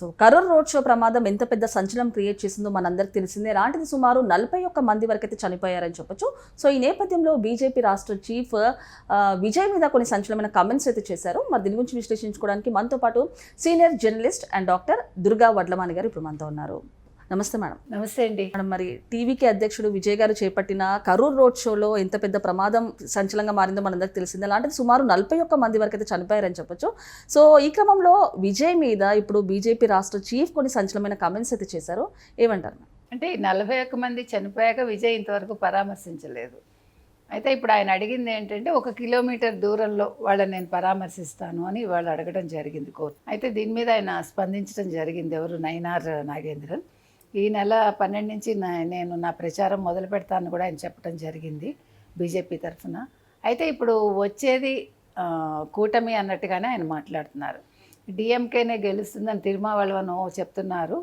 So Karur road show ప్రమాదం ఎంత పెద్ద సంచలనం క్రియేట్ చేసిందో మనందరికి తెలిసిందే. అలాంటిది సుమారు నలభై ఒక్క మంది వరకైతే చనిపోయారని చెప్పొచ్చు. సో ఈ నేపథ్యంలో బీజేపీ రాష్ట్ర చీఫ్ uh, విజయ్ మీద కొన్ని సంచలనమైన కమెంట్స్ అయితే చేశారు. మరి దీని గురించి విశ్లేషించుకోవడానికి మనతో పాటు senior journalist and doctor Durga Vadlamani గారు ఇప్పుడు మనతో ఉన్నారు. నమస్తే మేడం. నమస్తే అండి. మేడం మరి టీవీకి అధ్యక్షుడు విజయ్ గారు చేపట్టిన కరూర్ రోడ్ షోలో ఎంత పెద్ద ప్రమాదం సంచలనంగా మారిందో మనందరికి తెలిసిందే. అలాంటిది సుమారు నలభై ఒక్క మంది వరకు అయితే చనిపోయారని చెప్పొచ్చు. సో ఈ క్రమంలో విజయ్ మీద ఇప్పుడు బీజేపీ రాష్ట్ర చీఫ్ కొన్ని సంచలనమైన కమెంట్స్ అయితే చేశారు. ఏమంటారు? అంటే నలభై ఒక్క మంది చనిపోయాక విజయ్ ఇంతవరకు పరామర్శించలేదు. అయితే ఇప్పుడు ఆయన అడిగింది ఏంటంటే ఒక కిలోమీటర్ దూరంలో వాళ్ళని నేను పరామర్శిస్తాను అని వాళ్ళు అడగడం జరిగింది కోర్టు. అయితే దీని మీద ఆయన స్పందించడం జరిగింది ఎవరు? నైనార్ నాగేంద్రన్. ఈ నెల పన్నెండు నుంచి నేను నా ప్రచారం మొదలు పెడతాను కూడా ఆయన చెప్పడం జరిగింది బీజేపీ తరఫున. అయితే ఇప్పుడు వచ్చేది కూటమి అన్నట్టుగానే ఆయన మాట్లాడుతున్నారు. డిఎంకేనే గెలుస్తుందని తిరుమావళవను చెప్తున్నారు.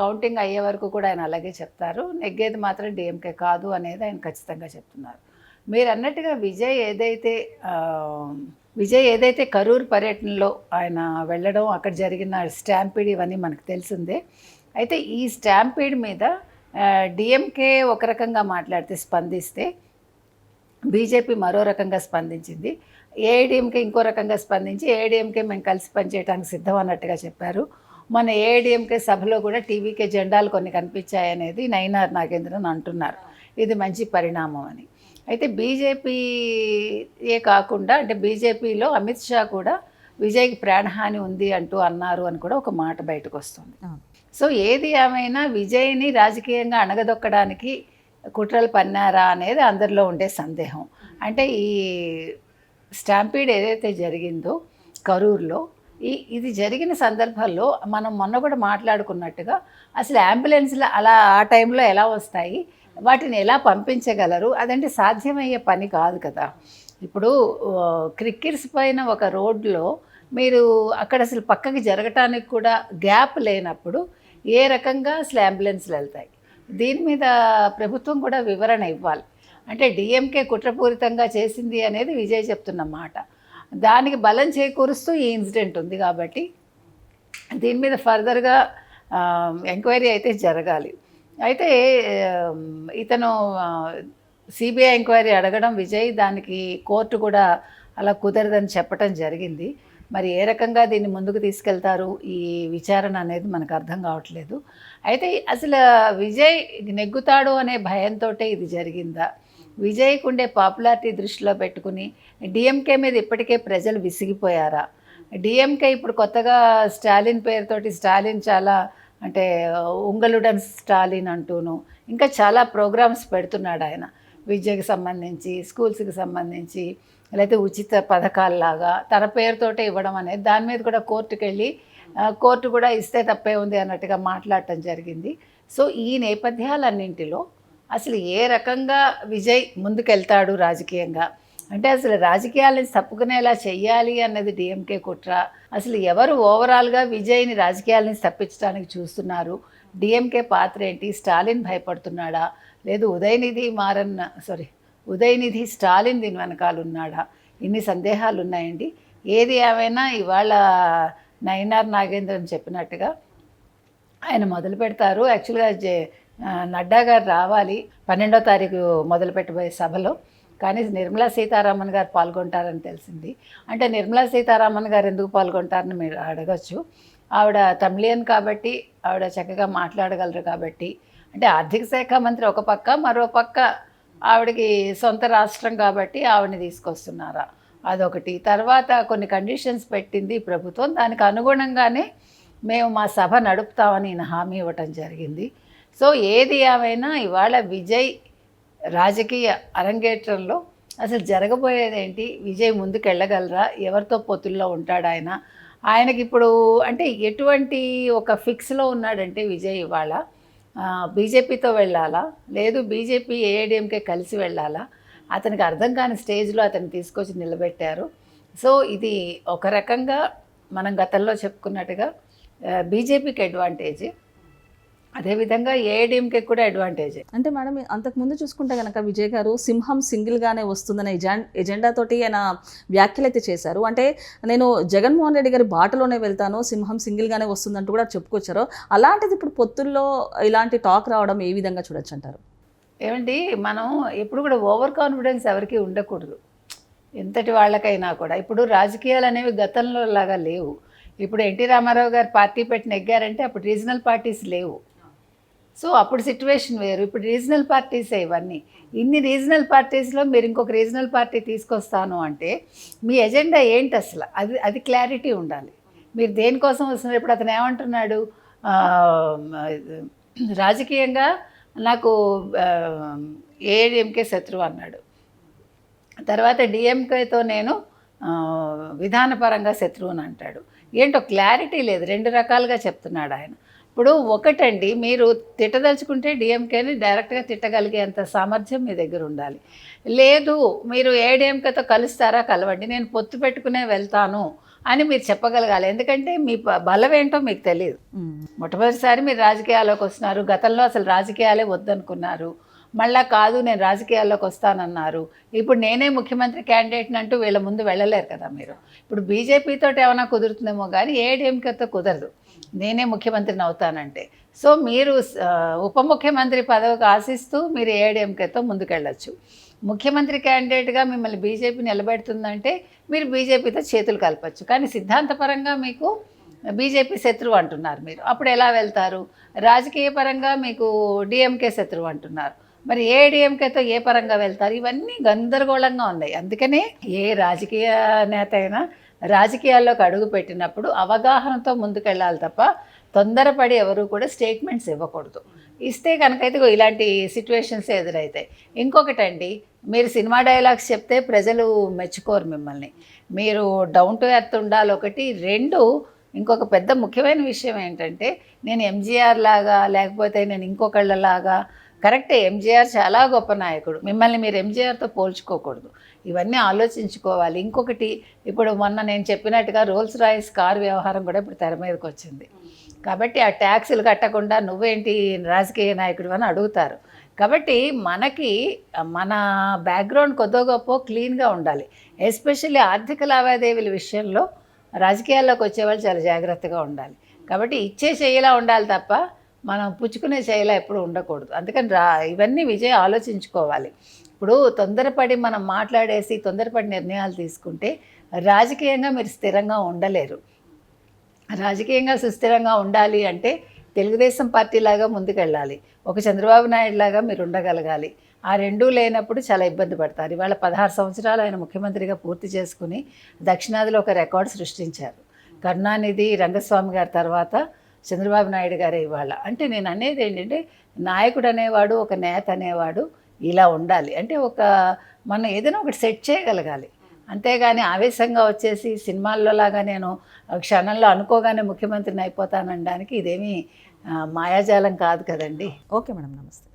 కౌంటింగ్ అయ్యే వరకు కూడా ఆయన అలాగే చెప్తారు. నెగ్గేది మాత్రం డిఎంకే కాదు అనేది ఆయన ఖచ్చితంగా చెప్తున్నారు. మీరు అన్నట్టుగా విజయ్ ఏదైతే విజయ్ ఏదైతే కరూర్ పర్యటనలో ఆయన వెళ్ళడం అక్కడ జరిగిన స్టాంపిడ్ ఇవన్నీ మనకు తెలిసిందే. అయితే ఈ స్టాంపీడ్ మీద డిఎంకే ఒక రకంగా మాట్లాడితే స్పందిస్తే బీజేపీ మరో రకంగా స్పందించింది. ఏఐడిఎంకే ఇంకో రకంగా స్పందించి ఏఐడిఎంకే మేము కలిసి పనిచేయడానికి సిద్ధం అన్నట్టుగా చెప్పారు. మన ఏఐడిఎంకే సభలో కూడా టీవీకే జెండాలు కొన్ని కనిపించాయనేది నైనార్ నాగేంద్రన్ అంటున్నారు. ఇది మంచి పరిణామం అని. అయితే బీజేపీయే కాకుండా అంటే బీజేపీలో అమిత్ షా కూడా విజయ్కి ప్రాణహాని ఉంది అంటూ అన్నారు అని కూడా ఒక మాట బయటకు వస్తుంది. సో ఏది ఏమైనా విజయ్ని రాజకీయంగా అణగదొక్కడానికి కుట్రలు పన్నారా అనేది అందరిలో ఉండే సందేహం. అంటే ఈ స్టాంపీడ్ ఏదైతే జరిగిందో కరూర్లో ఈ ఇది జరిగిన సందర్భాల్లో మనం మొన్న కూడా మాట్లాడుకున్నట్టుగా అసలు అంబులెన్స్లు అలా ఆ టైంలో ఎలా వస్తాయి? వాటిని ఎలా పంపించగలరు? అదంటే సాధ్యమయ్యే పని కాదు కదా. ఇప్పుడు క్రికెట్స్ పైన ఒక రోడ్లో మీరు అక్కడ అసలు పక్కకి జరగటానికి కూడా గ్యాప్ లేనప్పుడు ఏ రకంగా అసలు అంబులెన్స్లు వెళ్తాయి? దీని మీద ప్రభుత్వం కూడా వివరణ ఇవ్వాలి. అంటే డిఎంకే కుట్రపూరితంగా చేసింది అనేది విజయ్ చెప్తున్న మాట. దానికి బలం చేకూరుస్తూ ఈ ఇన్సిడెంట్ ఉంది కాబట్టి దీని మీద ఫర్దర్గా ఎంక్వైరీ అయితే జరగాలి. అయితే ఇతను సిబిఐ ఎంక్వైరీ అడగడం విజయ్ దానికి కోర్టు కూడా అలా కుదరదని చెప్పడం జరిగింది. మరి ఏ రకంగా దీన్ని ముందుకు తీసుకెళ్తారు? ఈ విచారణ అనేది మనకు అర్థం కావట్లేదు. అయితే అసలు విజయ్ నెగ్గుతాడు అనే భయంతో ఇది జరిగిందా? విజయ్కి ఉండే పాపులారిటీ దృష్టిలో పెట్టుకుని డిఎంకే మీద ఇప్పటికే ప్రజలు విసిగిపోయారా? డిఎంకే ఇప్పుడు కొత్తగా స్టాలిన్ పేరుతోటి స్టాలిన్ చాలా అంటే ఉంగలుడన్ స్టాలిన్ అంటూను ఇంకా చాలా ప్రోగ్రామ్స్ పెడుతున్నాడు ఆయన. విద్యకు సంబంధించి స్కూల్స్కి సంబంధించి లేకపోతే ఉచిత పథకాల్లాగా తన పేరుతోటే ఇవ్వడం అనేది దాని మీద కూడా కోర్టుకు వెళ్ళి కోర్టు కూడా ఇస్తే తప్పే ఉంది అన్నట్టుగా మాట్లాడటం జరిగింది. సో ఈ నేపథ్యాలన్నింటిలో అసలు ఏ రకంగా విజయ్ ముందుకెళ్తాడు రాజకీయంగా? అంటే అసలు రాజకీయాలను తప్పుకునేలా చెయ్యాలి అన్నది డిఎంకే కుట్ర? అసలు ఎవరు ఓవరాల్గా విజయ్ని రాజకీయాలని తప్పించడానికి చూస్తున్నారు? డిఎంకే పాత్ర ఏంటి? స్టాలిన్ భయపడుతున్నాడా? లేదు ఉదయనిధి మారన్ సారీ ఉదయనిధి స్టాలిన్ దీని వెనకాల ఉన్నాడా? ఇన్ని సందేహాలు ఉన్నాయండి ఏది ఏమైనా ఇవాళ నయనార్ నాగేంద్రన్ చెప్పినట్టుగా ఆయన మొదలు పెడతారు. యాక్చువల్గా నడ్డా గారు రావాలి పన్నెండో తారీఖు మొదలు పెట్టబోయే సభలో. కానీ నిర్మలా సీతారామన్ గారు పాల్గొంటారని తెలిసింది. అంటే నిర్మలా సీతారామన్ గారు ఎందుకు పాల్గొంటారని మీరు అడగచ్చు. ఆవిడ తమిళియన్ కాబట్టి ఆవిడ చక్కగా మాట్లాడగలరు కాబట్టి అంటే ఆర్థిక శాఖ మంత్రి ఒక పక్క మరో పక్క ఆవిడకి సొంత రాష్ట్రం కాబట్టి ఆవిడని తీసుకొస్తున్నారా? అదొకటి. తర్వాత కొన్ని కండిషన్స్ పెట్టింది ప్రభుత్వం. దానికి అనుగుణంగానే మేము మా సభ నడుపుతామని ఈయన హామీ ఇవ్వటం జరిగింది. సో ఏది ఏమైనా ఇవాళ విజయ్ రాజకీయ అరంగేట్రంలో అసలు జరగబోయేదేంటి? విజయ్ ముందుకు వెళ్ళగలరా ఎవరితో పొత్తుల్లో ఉంటాడు ఆయన? ఆయనకి ఇప్పుడు అంటే ఎటువంటి ఒక ఫిక్స్లో ఉన్నాడంటే విజయ్ ఇవాళ? బీజేపీతో వెళ్ళాలా? లేదు బీజేపీ ఏఐడిఎంకే కలిసి వెళ్ళాలా? అతనికి అర్థం కాని స్టేజ్లో అతన్ని తీసుకొచ్చి నిలబెట్టారు. సో ఇది ఒక రకంగా మనం గతంలో చెప్పుకున్నట్టుగా బీజేపీకి అడ్వాంటేజ్ అదేవిధంగా ఏఐడిఎంకే కూడా అడ్వాంటేజే అంటే మేడం అంతకు ముందు చూసుకుంటే కనుక విజయ్ గారు సింహం సింగిల్ గానే వస్తుందనే ఎజెండా ఎజెండా తోటి ఆయన వ్యాఖ్యలు అయితే చేశారు. అంటే నేను జగన్మోహన్ రెడ్డి గారి బాటలోనే వెళ్తాను సింహం సింగిల్ గానే వస్తుందంటూ కూడా చెప్పుకొచ్చారు. అలాంటిది ఇప్పుడు పొత్తుల్లో ఇలాంటి టాక్ రావడం ఏ విధంగా చూడొచ్చు అంటారు ఏమండి మనం ఎప్పుడు కూడా ఓవర్ కాన్ఫిడెన్స్ ఎవరికి ఉండకూడదు. ఎంతటి వాళ్ళకైనా కూడా. ఇప్పుడు రాజకీయాలు అనేవి గతంలో లాగా లేవు. ఇప్పుడు ఎన్టీ రామారావు గారు పార్టీ పెట్టి నెగ్గారంటే అప్పుడు రీజనల్ పార్టీస్ లేవు. సో అప్పుడు సిచ్యువేషన్ వేరు. ఇప్పుడు రీజనల్ పార్టీసే ఇవన్నీ? ఇన్ని రీజనల్ పార్టీస్లో మీరు ఇంకొక రీజనల్ పార్టీ తీసుకొస్తాను అంటే మీ ఎజెండా ఏంటి అసలు? అది అది క్లారిటీ ఉండాలి. మీరు దేనికోసం వస్తున్నారు? ఇప్పుడు అతను ఏమంటున్నాడు? రాజకీయంగా నాకు ఏడిఎంకే శత్రువు అన్నాడు. తర్వాత డిఎంకేతో నేను విధానపరంగా విధానపరంగా శత్రువుని అంటాడు. ఏంటో క్లారిటీ లేదు. రెండు రకాలుగా చెప్తున్నాడు ఆయన. ఇప్పుడు ఒకటండి మీరు తిట్టదలుచుకుంటే డిఎంకేని డైరెక్ట్గా తిట్టగలిగేంత సామర్థ్యం మీ దగ్గర ఉండాలి. లేదు మీరు ఏడిఎంకేతో కలుస్తారా కలవండి నేను పొత్తు పెట్టుకునే వెళ్తాను అని మీరు చెప్పగలగాలి. ఎందుకంటే మీ బలం ఏంటో మీకు తెలియదు. మొట్టమొదటిసారి మీరు రాజకీయాల్లోకి వస్తున్నారు గతంలో అసలు రాజకీయాలే వద్దనుకున్నారు. మళ్ళా కాదు నేను రాజకీయాల్లోకి వస్తానన్నారు. ఇప్పుడు నేనే ముఖ్యమంత్రి క్యాండిడేట్ని అంటూ వీళ్ళ ముందు వెళ్ళలేరు కదా మీరు. ఇప్పుడు బీజేపీతో ఏమైనా కుదురుతుందేమో కానీ ఏడీఎంకేతో కుదరదు. నేనే ముఖ్యమంత్రిని అవుతానంటే. సో మీరు ఉప ముఖ్యమంత్రి పదవికి ఆశిస్తూ మీరు ఏడీఎంకేతో ముందుకెళ్ళచ్చు. ముఖ్యమంత్రి క్యాండిడేట్గా మిమ్మల్ని బీజేపీ నిలబెడుతుందంటే మీరు బీజేపీతో చేతులు కలపచ్చు. కానీ సిద్ధాంతపరంగా మీకు బీజేపీ శత్రువు అంటున్నారు మీరు. అప్పుడు ఎలా వెళ్తారు? రాజకీయ పరంగా మీకు డిఎంకే శత్రువు అంటున్నారు. మరి ఏడీఎంకేతో ఏ పరంగా వెళ్తారు? ఇవన్నీ గందరగోళంగా ఉన్నాయి. అందుకనే ఏ రాజకీయ నేత అయినా రాజకీయాల్లోకి అడుగు పెట్టినప్పుడు అవగాహనతో ముందుకెళ్ళాలి తప్ప తొందరపడి ఎవరు కూడా స్టేట్మెంట్స్ ఇవ్వకూడదు. ఇస్తే కనుకైతే ఇలాంటి సిచ్యువేషన్స్ ఎదురవుతాయి ఇంకొకటండి మీరు సినిమా డైలాగ్స్ చెప్తే ప్రజలు మెచ్చుకోరు మిమ్మల్ని. మీరు డౌన్ టు ఎర్త్ ఉండాలి ఒకటి. రెండు ఇంకొక పెద్ద ముఖ్యమైన విషయం ఏంటంటే నేను ఎంజీఆర్ లాగా లేకపోతే నేను ఇంకొకళ్ళలాగా కరెక్టే ఎంజీఆర్ చాలా గొప్ప నాయకుడు. మిమ్మల్ని మీరు ఎంజీఆర్తో పోల్చుకోకూడదు. ఇవన్నీ ఆలోచించుకోవాలి. ఇంకొకటి ఇప్పుడు మొన్న నేను చెప్పినట్టుగా రోల్స్ రాయిస్ కార్ వ్యవహారం కూడా ఇప్పుడు తెర మీదకి వచ్చింది. కాబట్టి ఆ ట్యాక్సులు కట్టకుండా నువ్వేంటి రాజకీయ నాయకుడు అని అడుగుతారు. కాబట్టి మనకి మన బ్యాక్గ్రౌండ్ కొద్దో గొప్ప క్లీన్గా ఉండాలి. ఎస్పెషల్లీ ఆర్థిక లావాదేవీల విషయంలో రాజకీయాల్లోకి వచ్చేవాళ్ళు చాలా జాగ్రత్తగా ఉండాలి. కాబట్టి ఇచ్చే చేయలా ఉండాలి తప్ప మనం పుచ్చుకునే చేయేలా ఎప్పుడు ఉండకూడదు. అందుకని రా ఇవన్నీ విజయ్ ఆలోచించుకోవాలి. ఇప్పుడు తొందరపడి మనం మాట్లాడేసి తొందరపడి నిర్ణయాలు తీసుకుంటే రాజకీయంగా మీరు స్థిరంగా ఉండలేరు. రాజకీయంగా సుస్థిరంగా ఉండాలి అంటే తెలుగుదేశం పార్టీ లాగా ముందుకెళ్ళాలి. ఒక చంద్రబాబు నాయుడు లాగా మీరు ఉండగలగాలి. ఆ రెండూ లేనప్పుడు చాలా ఇబ్బంది పడతారు. ఇవాళ పదహారు సంవత్సరాలు ఆయన ముఖ్యమంత్రిగా పూర్తి చేసుకుని దక్షిణాదిలో ఒక రికార్డు సృష్టించారు. కరుణానిధి రంగస్వామి గారి తర్వాత చంద్రబాబు నాయుడు గారే ఇవాళ. అంటే నేను అనేది ఏంటంటే నాయకుడు అనేవాడు ఒక నేత అనేవాడు ఇలా ఉండాలి. అంటే ఒక మనం ఏదైనా ఒకటి సెట్ చేయగలగాలి. అంతేగాని ఆవేశంగా వచ్చేసి సినిమాల్లో లాగా నేను క్షణంలో అనుకోగానే ముఖ్యమంత్రిని అయిపోతానడానికి ఇదేమీ మాయాజాలం కాదు కదండి. ఓకే మేడం నమస్తే.